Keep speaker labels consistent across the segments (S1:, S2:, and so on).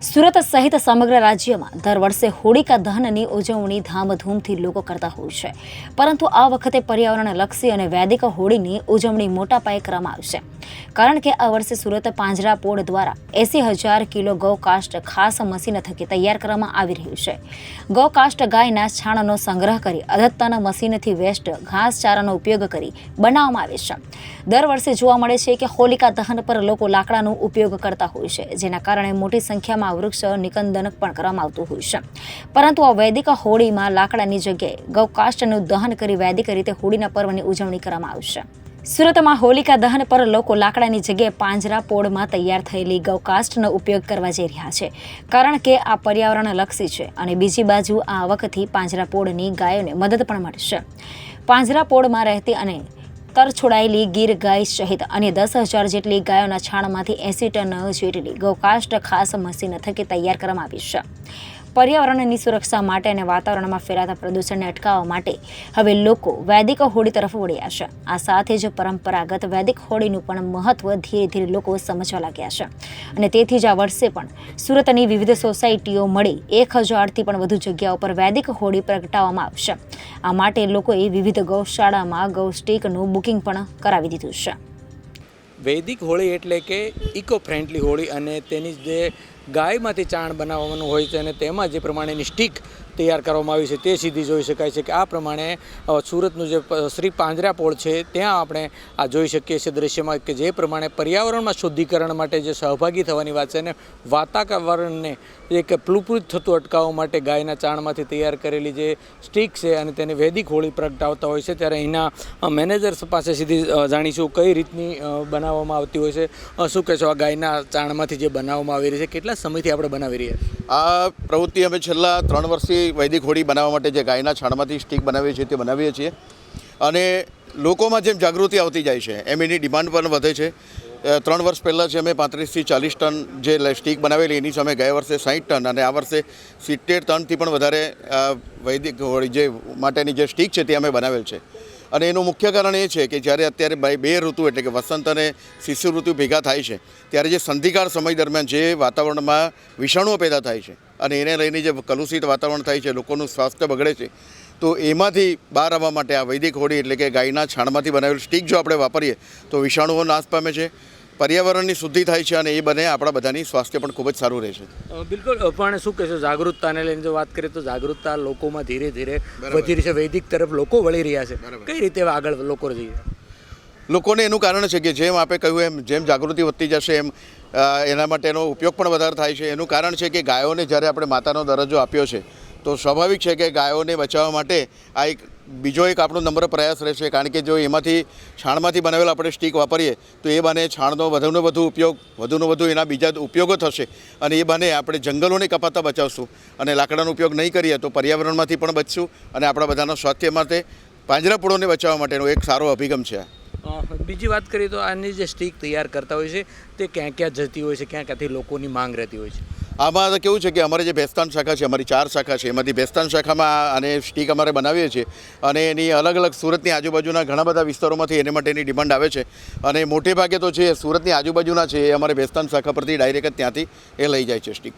S1: સુરત સહિત સમગ્ર રાજ્યમાં દર વર્ષે હોળિકા દહનની ઉજવણી ધામધૂમથી લોકો કરતા હોય છે. પરંતુ આ વખતે પર્યાવરણલક્ષી અને વૈદિક હોળીની ઉજવણી મોટા પાયે કરવામાં આવશે કારણ કે આ વર્ષે સુરત પાંજરા પોળ દ્વારા એસી હજાર કિલો ગૌકાષ્ટ ખાસ મશીન થકી તૈયાર કરવામાં આવી રહ્યું છે. ગૌકાષ્ટ ગાયના છાણનો સંગ્રહ કરી અધત્તાના મશીનથી વેસ્ટ ઘાસચારાનો ઉપયોગ કરી બનાવવામાં આવે છે. દર વર્ષે જોવા મળે છે કે હોલિકા દહન પર લોકો લાકડાનો ઉપયોગ કરતા હોય છે, જેના કારણે મોટી સંખ્યામાં વૃક્ષ નિકંદન પણ કરવામાં આવતું હોય છે. પરંતુ આ વૈદિક હોળીમાં લાકડાની જગ્યાએ ગૌકાષ્ટનું દહન કરી વૈદિક રીતે હોળીના પર્વની ઉજવણી કરવામાં આવશે. સુરતમાં હોલિકા દહન પર લોકો લાકડાની જગ્યાએ પાંજરા પોળમાં તૈયાર થયેલી ગૌકાષ્ટનો ઉપયોગ કરવા જઈ રહ્યા છે. કારણ કે આ પર્યાવરણલક્ષી છે અને બીજી બાજુ આ આવકથી પાંજરા પોળની ગાયોને મદદ પણ મળશે પાંજરા પોળમાં રહેતી અને તરછોડાયેલી ગીર ગાય સહિત અન્ય દસ હજાર જેટલી ગાયોના છાણમાંથી એસી ટન જેટલી ગૌકાષ્ટ ખાસ મશીન થકી તૈયાર કરવામાં આવી છે. પર્યાવરણની સુરક્ષા માટે અને વાતાવરણમાં ફેલાતા પ્રદૂષણને અટકાવવા માટે હવે લોકો વૈદિક હોળી તરફ વળ્યા છે. આ સાથે જ પરંપરાગત વૈદિક હોળીનું પણ મહત્વ ધીરે ધીરે લોકો સમજવા લાગ્યા છે. અને તેથી જ આ વર્ષે પણ સુરતની વિવિધ સોસાયટીઓ મળી એક હજારથી પણ વધુ જગ્યાઓ પર વૈદિક હોળી પ્રગટાવવામાં આવશે. આ માટે લોકોએ વિવિધ ગૌશાળામાં ગૌસ્ટિકનું બુકિંગ પણ કરાવી દીધું છે.
S2: વૈદિક હોળી એટલે કે ઇકો ફ્રેન્ડલી હોળી અને તેની જે ગાયમાંથી ચાણ બનાવવાનું હોય છે અને તેમાં જે પ્રમાણેની સ્ટીક તૈયાર કરવામાં આવી છે તે સીધી જોઈ શકાય છે કે આ પ્રમાણે સુરતનું જે શ્રી શ્રી પાંજરાપોળ છે, ત્યાં આપણે આ જોઈ શકીએ છીએ દ્રશ્યમાં કે જે પ્રમાણે પર્યાવરણમાં શુદ્ધિકરણ માટે જે સહભાગી થવાની વાત છે અને વાતાવરણને એક પ્લુપ્રુત થતું અટકાવવા માટે ગાયના ચાણમાંથી તૈયાર કરેલી જે સ્ટીક છે અને તેને વૈદિક હોળી પ્રગટાવતા હોય છે, ત્યારે અહીંના મેનેજર્સ પાસે સીધી જાણીશું કઈ રીતની બનાવવામાં આવતી હોય છે. શું કહેશો આ ગાયના ચાણમાંથી જે બનાવવામાં આવી રહી છે, કેટલા સમયથી આપણે બનાવી રહ્યા
S3: આ પ્રવૃત્તિ અમે છેલ્લા ત્રણ વર્ષથી વૈદિક હોળી બનાવવા માટે જે ગાયના છાણમાંથી સ્ટીક બનાવીએ છીએ તે બનાવીએ છીએ. અને લોકોમાં જેમ જાગૃતિ આવતી જાય છે, એમ એની ડિમાન્ડ પણ વધે છે. ત્રણ વર્ષ પહેલાં છે અમે પાંત્રીસથી ચાલીસ ટન જે સ્ટીક બનાવેલી, એની સામે ગયા વર્ષે સાઠ ટન અને આ વર્ષે સિત્તેર ટનથી પણ વધારે વૈદિક હોળી જે માટેની જે સ્ટીક છે તે અમે બનાવેલ છે. અને એનું મુખ્ય કારણ એ છે કે જ્યારે અત્યારે બે ઋતુ એટલે કે વસંત અને શિશુ ઋતુ ભેગા થાય છે, ત્યારે જે સંધિકાળ સમય દરમિયાન જે વાતાવરણમાં વિષાણુઓ પેદા થાય છે અને એને લઈને જે કલુષિત વાતાવરણ થાય છે લોકોનું સ્વાસ્થ્ય બગડે છે તો એમાંથી બહાર આવવા માટે આ વૈદિક હોડી એટલે કે ગાયના છાણમાંથી બનાવેલ સ્ટીક જો આપણે વાપરીએ તો વિષાણુઓ નાશ પામે છે પર્યાવરણની શુદ્ધિ થાય છે અને એ બને આપણા બધાની સ્વાસ્થ્ય પણ ખૂબ જ સારું રહે છે.
S2: બિલકુલ પણ શું કહેશો જાગૃતતાને લઈને જો વાત કરીએ તો જાગૃતતા લોકોમાં ધીરે ધીરે વધી રહી છે વૈદિક તરફ લોકો વળી રહ્યા છે. કઈ રીતે આગળ લોકો જઈ રહ્યા?
S3: લોકોને એનું કારણ છે કે જેમ આપણે કહ્યું એમ, જેમ જાગૃતિ વધતી જશે એમ એના માટેનો ઉપયોગ પણ વધારે થાય છે. એનું કારણ છે કે ગાયોને જ્યારે આપણે માતાનો દરજ્જો આપ્યો છે, તો સ્વાભાવિક છે કે ગાયોને બચાવવા માટે આ એક, બીજો એક આપણો નમ્ર પ્રયાસ રહેશે. કારણ કે જો એમાંથી છાણમાંથી બનાવેલા આપણે સ્ટીક વાપરીએ, તો એ બને છાણનો વધુને વધુ ઉપયોગ, વધુને વધુ એના બીજા ઉપયોગો થશે અને એ બને આપણે જંગલોને કપાતા બચાવશું. અને લાકડાનો ઉપયોગ નહીં કરીએ તો પર્યાવરણમાંથી પણ બચશું અને આપણા બધાના સ્વાસ્થ્ય માટે પાંજરાપોળોને બચાવવા માટેનો એક સારો અભિગમ છે
S2: બીજી વાત કરીએ તો આની જે સ્ટીક તૈયાર કરતા હોય છે તે ક્યાં ક્યાં જતી હોય છે ક્યાં ક્યાંથી લોકોની માંગ રહેતી હોય છે?
S3: આમાં કેવું છે કે અમારી જે ભેસ્તાન શાખા છે અમારી ચાર શાખા છે એમાંથી ભેસ્તાન શાખામાં આને સ્ટીક અમારે બનાવીએ છીએ અને એની અલગ અલગ સુરતની આજુબાજુના ઘણા બધા વિસ્તારોમાંથી એને માટેની ડિમાન્ડ આવે છે અને મોટે ભાગે તો છે સુરતની આજુબાજુના છે એ અમારે ભેસ્તાન શાખા પરથી ડાયરેક્ટ ત્યાંથી એ લઈ જાય છે સ્ટીક.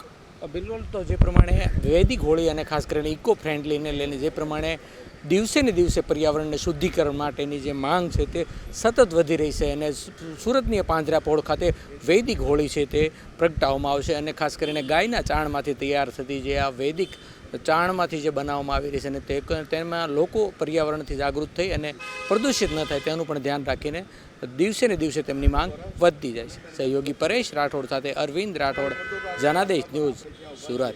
S2: બિલકુલ તો જે પ્રમાણે વૈદિક હોળી અને ખાસ કરીને ઇકો ફ્રેન્ડલીને લઈને જે પ્રમાણે દિવસે ને દિવસે પર્યાવરણને શુદ્ધિકરણ માટેની જે માંગ છે તે સતત વધી રહી છે અને સુરતની પાંજરાપોળ ખાતે વૈદિક હોળી છે તે પ્રગટાવવામાં આવશે અને ખાસ કરીને ગાયના ચાણમાંથી તૈયાર થતી જે આ વૈદિક ચાણમાંથી જે બનાવવામાં આવી રહી છે અને તે તેમાં લોકો પર્યાવરણથી જાગૃત થઈ અને પ્રદૂષિત ન થાય તેનું પણ ધ્યાન રાખીને દિવસે ને દિવસે તેમની માંગ વધતી જાય છે. સહયોગી પરેશ રાઠોડ સાથે અરવિંદ રાઠોડ, જનાદેશ ન્યૂઝ, સુરત.